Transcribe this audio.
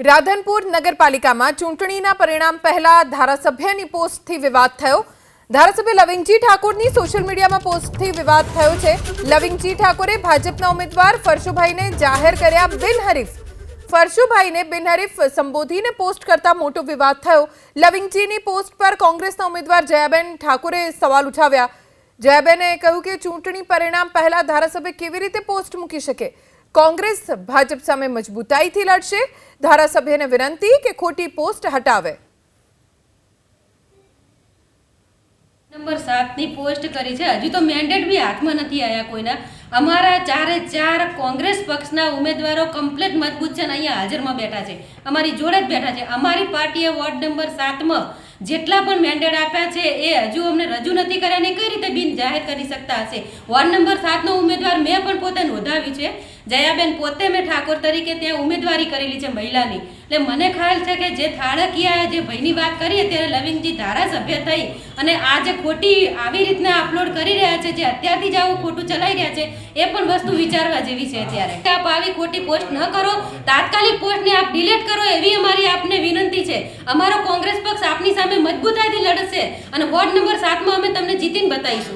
રાધનપુર નગરપાલિકામાં ચૂંટણીના પરિણામ પહેલા ધારાસભ્યની પોસ્ટથી વિવાદ થયો. ધારાસભ્ય લવિંગજી ઠાકોરની સોશિયલ મીડિયામાં પોસ્ટથી વિવાદ થયો છે. લવિંગજી ઠાકોરે ભાજપના ઉમેદવાર ફરશુભાઈને જાહેર કર્યા બિનહરીફ. ફરશુભાઈને બિનહરીફ સંબોધીને પોસ્ટ કરતા મોટો વિવાદ થયો. લવિંગજીની પોસ્ટ પર કોંગ્રેસના ઉમેદવાર જયાબેન ઠાકોરે સવાલ ઉઠાવ્યા. જયાબેને કહ્યું કે ચૂંટણી પરિણામ પહેલા ધારાસભ્ય કેવી રીતે પોસ્ટ મૂકી શકે? કોંગ્રેસ ભાજપ સામે મજબૂતાઈથી લડશે. ધારાસભ્યને વિનંતી કે ખોટી પોસ્ટ હટાવે. નંબર સાતની પોસ્ટ કરી છે. હજુ તો મેન્ડેટ બી હાથમાં નથી આવ્યા કોઈના. અમારા ચારે ચાર કોંગ્રેસ પક્ષના ઉમેદવારો કમ્પ્લેટ મજબૂત છે અને અહીંયા હાજરમાં બેઠા છે. અમારી જોડે જ બેઠા છે. અમારી પાર્ટીએ વોર્ડ નંબર સાતમાં જેટલા પણ મેન્ડેટ આપ્યા છે એ હજુ અમને રજૂ નથી કર્યા ને કઈ રીતે બિન જાહેર કરી શકતા હશે? વોર્ડ નંબર સાતનો ઉમેદવાર મેં પણ પોતે નોંધાવી છે. જયાબેન પોતે મેં ઠાકોર તરીકે ત્યાં ઉમેદવારી કરેલી છે મહિલાની. એટલે મને ખ્યાલ છે કે જે થાળકીયા જે ભાઈની વાત કરીએ ત્યારે લવિંગજી ધારાસભ્ય થઈ અને આ જે ખોટી આવી રીતના છે, જે અત્યારથી જ આવું ખોટું ચલાવી રહ્યા છે, એ પણ વસ્તુ વિચારવા જેવી છે અત્યારે. આપ આવી ખોટી પોસ્ટ ન કરો, તાત્કાલિક પોસ્ટને આપ ડિલીટ કરો, એવી અમારી આપને વિનંતી છે. અમારો કોંગ્રેસ પક્ષ આપની સામે મજબૂતાઈથી લડશે અને વોર્ડ નંબર સાતમાં અમે તમને જીતીને બતાવીશું.